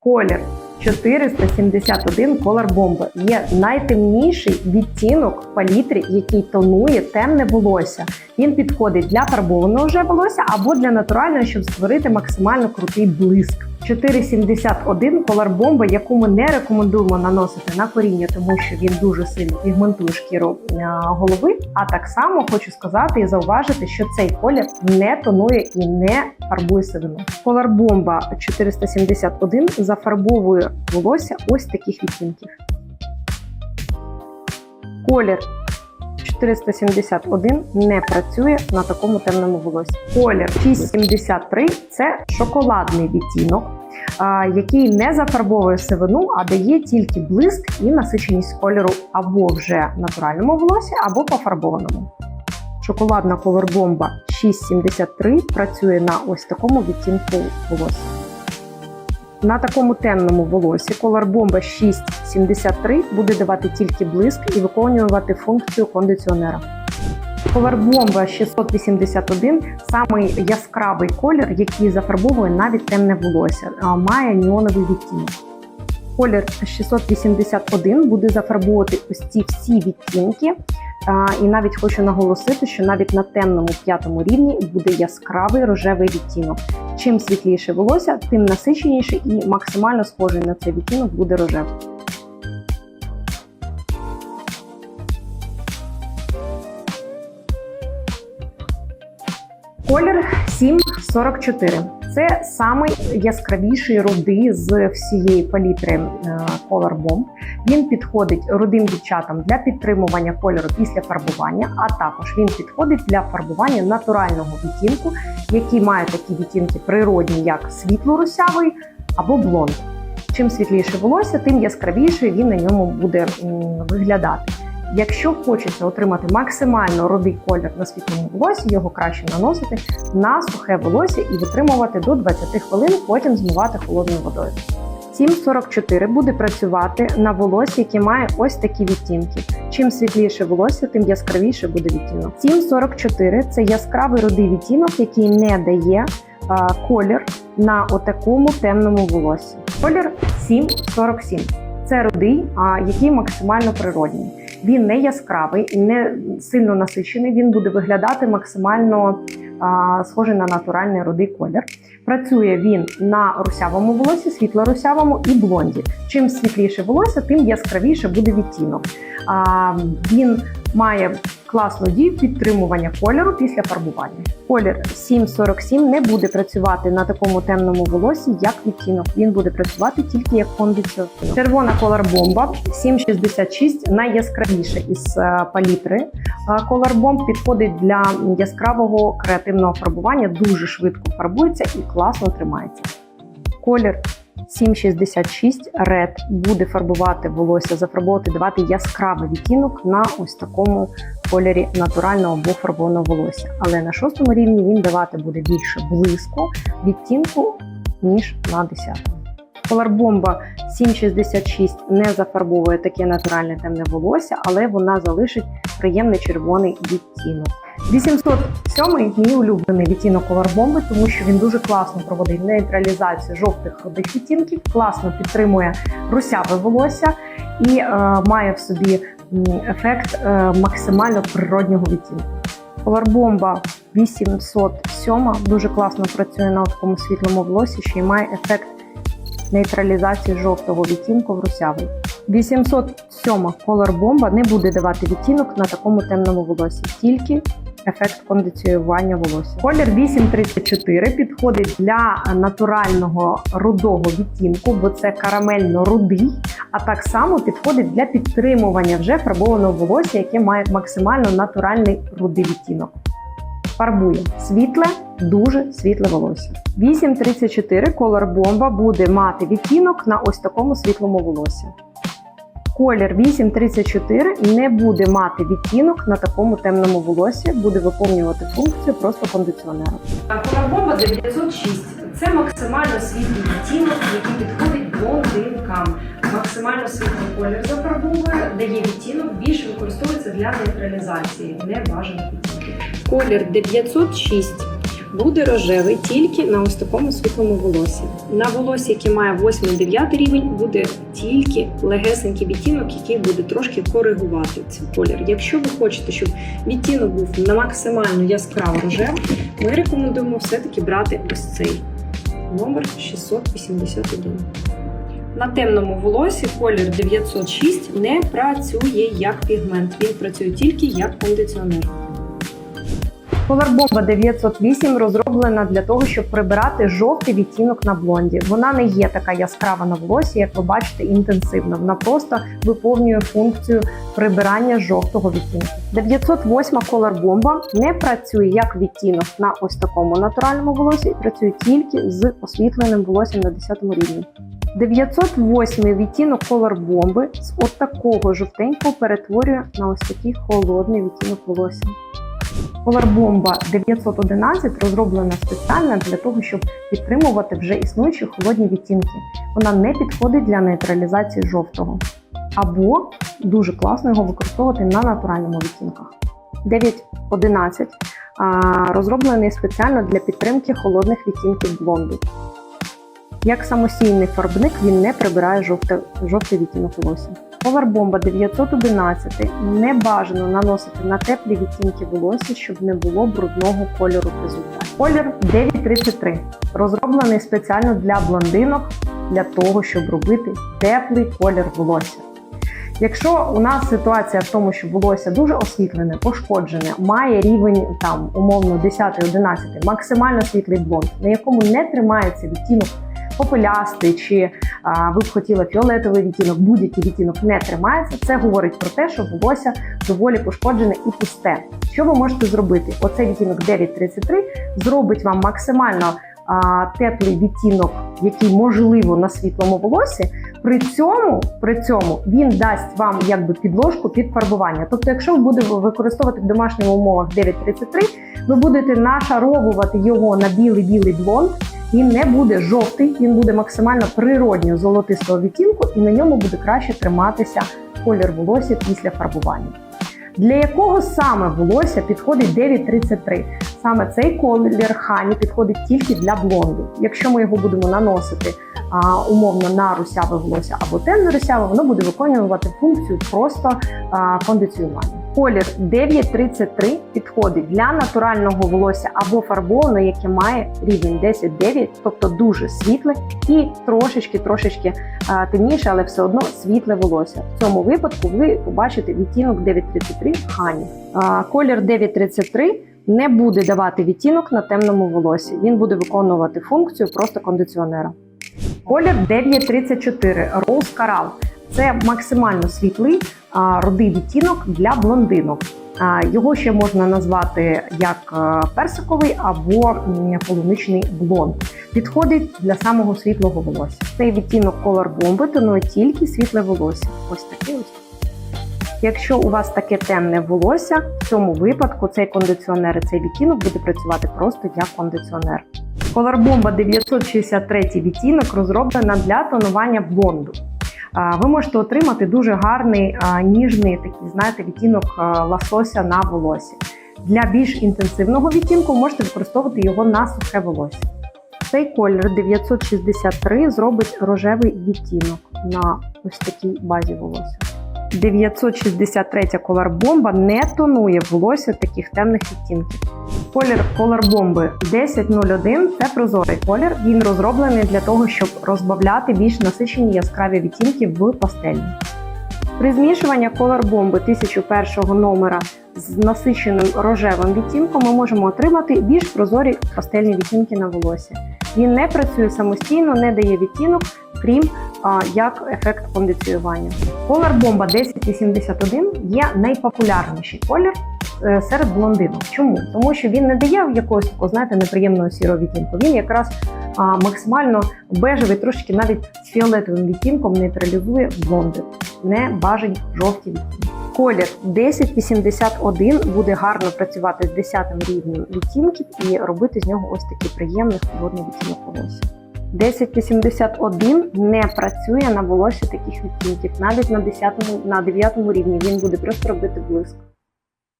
Колір 471 колор бомби є найтемніший відтінок в палітрі, який тонує темне волосся. Він підходить для фарбованого вже волосся або для натурального, щоб створити максимально крутий блиск. 471 колор бомба, яку ми не рекомендуємо наносити на коріння, тому що він дуже сильно пігментує шкіру е, голови. А так само хочу сказати і зауважити, що цей колір не тонує і не фарбує сивину. Колор бомба 471 зафарбовує волосся ось таких відтінків. Колір 471 не працює на такому темному волосі. Колір 673 це шоколадний відтінок, який не зафарбовує сивину, а дає тільки блиск і насиченість кольору або вже натуральному волосі, або пофарбованому. Шоколадна колорбомба 673 працює на ось такому відтінку волосся. На такому темному волосі колорбомба 673 буде давати тільки блиск і виконувати функцію кондиціонера. Колорбомба 681 самий яскравий колір, який зафарбовує навіть темне волосся, має неоновий відтінок. Колір 681 буде зафарбовувати ось ці всі відтінки. І навіть хочу наголосити, що навіть на темному п'ятому рівні буде яскравий рожевий відтінок. Чим світліше волосся, тим насиченіше і максимально схожий на цей відтінок буде рожевий. Колір 744. Це самий яскравіший руди з всієї палітри е, Color Bomb. Він підходить рудим дівчатам для підтримування кольору після фарбування, а також він підходить для фарбування натурального відтінку, який має такі відтінки природні, як світло-русявий або блонд. Чим світліше волосся, тим яскравіше він на ньому буде виглядати. Якщо хочеться отримати максимально рудий колір на світлому волосі, його краще наносити на сухе волосся і витримувати до 20 хвилин, потім змивати холодною водою. 744 буде працювати на волосі, яке має ось такі відтінки. Чим світліше волосся, тим яскравіше буде відтінок. 744 це яскравий рудий відтінок, який не дає а, колір на отакому темному волосі. Колір 747. Це рудий, а який максимально природній. Він не яскравий, не сильно насичений. Він буде виглядати максимально а, схожий на натуральний рудий колір. Працює він на русявому волосі, світло-русявому і блонді. Чим світліше волосся, тим яскравіше буде відтінок. А, він має класну дію підтримування кольору після фарбування. Колір 747 не буде працювати на такому темному волосі, як відтінок. Він буде працювати тільки як кондиціонер. Червона колор бомба 766 найяскравіша із е, палітри. Колор бомб підходить для яскравого креативного фарбування, дуже швидко фарбується і класно тримається. Колір 766 Red буде фарбувати волосся, зафарбовувати, давати яскравий відтінок на ось такому кольорі натурального або фарбованого волосся. Але на шостому рівні він давати буде більше блиску відтінку, ніж на 10. Колорбомба 766 не зафарбовує таке натуральне темне волосся, але вона залишить приємний червоний відтінок. 807 мій улюблений відтінок колорбомби, тому що він дуже класно проводить нейтралізацію жовтих рудих відтінків, класно підтримує русяве волосся і е, має в собі ефект е, максимально природнього відтінку. Колорбомба 807 дуже класно працює на такому світлому волосі, що й має ефект нейтралізації жовтого відтінку в русявий. 807 Color Bomba не буде давати відтінок на такому темному волосі, тільки ефект кондиціювання волосся. Колір 834 підходить для натурального рудого відтінку, бо це карамельно-рудий, а так само підходить для підтримування вже фарбованого волосся, яке має максимально натуральний рудий відтінок. Фарбує світле, дуже світле волосся. 834 колор бомба буде мати відтінок на ось такому світлому волосі. Колір 834 не буде мати відтінок на такому темному волосі, буде виконувати функцію просто кондиціонера. Колорбомба 906 це максимально світлий відтінок, який підходить блондинкам. Максимально світлий колір зафарбовує, дає відтінок, більше використовується для нейтралізації небажаних відтінків. Колір 906 буде рожевий тільки на ось такому світлому волосі. На волосі, яке має 8-9 рівень, буде тільки легесенький відтінок, який буде трошки коригувати цей колір. Якщо ви хочете, щоб відтінок був на максимально яскраво рожевий, ми рекомендуємо все-таки брати ось цей номер 681. На темному волосі колір 906 не працює як пігмент, він працює тільки як кондиціонер. Колорбомба 908 розроблена для того, щоб прибирати жовтий відтінок на блонді. Вона не є така яскрава на волосі, як ви бачите, інтенсивно. Вона просто виповнює функцію прибирання жовтого відтінку. 908 колорбомба не працює як відтінок на ось такому натуральному волосі, працює тільки з освітленим волоссям на 10 рівні. 908 відтінок колорбомби з от такого жовтенького перетворює на ось такий холодний відтінок волосся. Колорбомба 911 розроблена спеціально для того, щоб підтримувати вже існуючі холодні відтінки. Вона не підходить для нейтралізації жовтого. Або дуже класно його використовувати на натуральному відтінках. 911 а, розроблений спеціально для підтримки холодних відтінків блонду. Як самостійний фарбник він не прибирає жовте, жовтий відтінок волосся. Powerbomba 911 не бажано наносити на теплі відтінки волосся, щоб не було брудного кольору в. Колір 933 розроблений спеціально для блондинок для того, щоб робити теплий колір волосся. Якщо у нас ситуація в тому, що волосся дуже освітлене, пошкоджене, має рівень там умовно 10-11, максимально світлий блонд, на якому не тримається відтінок попелястий, чи а, ви б хотіли фіолетовий відтінок, будь-який відтінок не тримається, це говорить про те, що волосся доволі пошкоджене і пусте. Що ви можете зробити? Оцей відтінок 933 зробить вам максимально а, теплий відтінок, який можливо на світлому волосі. При цьому, при цьому він дасть вам якби підложку під фарбування. Тобто, якщо ви будете використовувати в домашніх умовах 933, ви будете нашаровувати його на білий-білий блонд. Він не буде жовтий, він буде максимально природньо золотистого відтінку, і на ньому буде краще триматися колір волосся після фарбування. Для якого саме волосся підходить 933? Саме цей колір хані підходить тільки для блонду. Якщо ми його будемо наносити а, умовно на русяве волосся або темне русяве, воно буде виконувати функцію просто а, кондиціювання. Колір 933 підходить для натурального волосся або фарбованого, яке має рівень 10-9, тобто дуже світле і трошечки трошечки темніше, але все одно світле волосся. В цьому випадку ви побачите відтінок 933 хані. Колір 933 не буде давати відтінок на темному волосі. Він буде виконувати функцію просто кондиціонера. Колір 934 Rose Coral. Це максимально світлий рудий відтінок для блондинок. Його ще можна назвати як персиковий або полуничний блонд. Підходить для самого світлого волосся. Цей відтінок колор бомби тонує тільки світле волосся. Ось такий ось. Якщо у вас таке темне волосся, в цьому випадку цей кондиціонер і цей відтінок буде працювати просто як кондиціонер. Колорбомба 963 відтінок розроблена для тонування блонду. Ви можете отримати дуже гарний ніжний такий, знаєте, відтінок лосося на волосі. Для більш інтенсивного відтінку можете використовувати його на сухе волосся. Цей колір 963 зробить рожевий відтінок на ось такій базі волосся. 963 колорбомба не тонує волосся таких темних відтінків. Колір колорбомби 1001 це прозорий колір. Він розроблений для того, щоб розбавляти більш насичені яскраві відтінки в пастельні. При змішуванні колорбомби 1001 номера з насиченим рожевим відтінком ми можемо отримати більш прозорі пастельні відтінки на волосі. Він не працює самостійно, не дає відтінок, крім як ефект кондиціювання. Колор бомба 1081 є найпопулярніший колір е, серед блондинок. Чому? Тому що він не дає якогось такого, знаєте, неприємного сірого відтінку. Він якраз максимально бежевий, трошки навіть з фіолетовим відтінком нейтралізує блонди, не бажані жовті відтінки. Колір 1081 буде гарно працювати з 10 рівнем відтінків і робити з нього ось такий приємний холодний відтінок волосся. 1081 не працює на волосі таких відтінків, навіть на 10 на 9 рівні він буде просто робити блиск.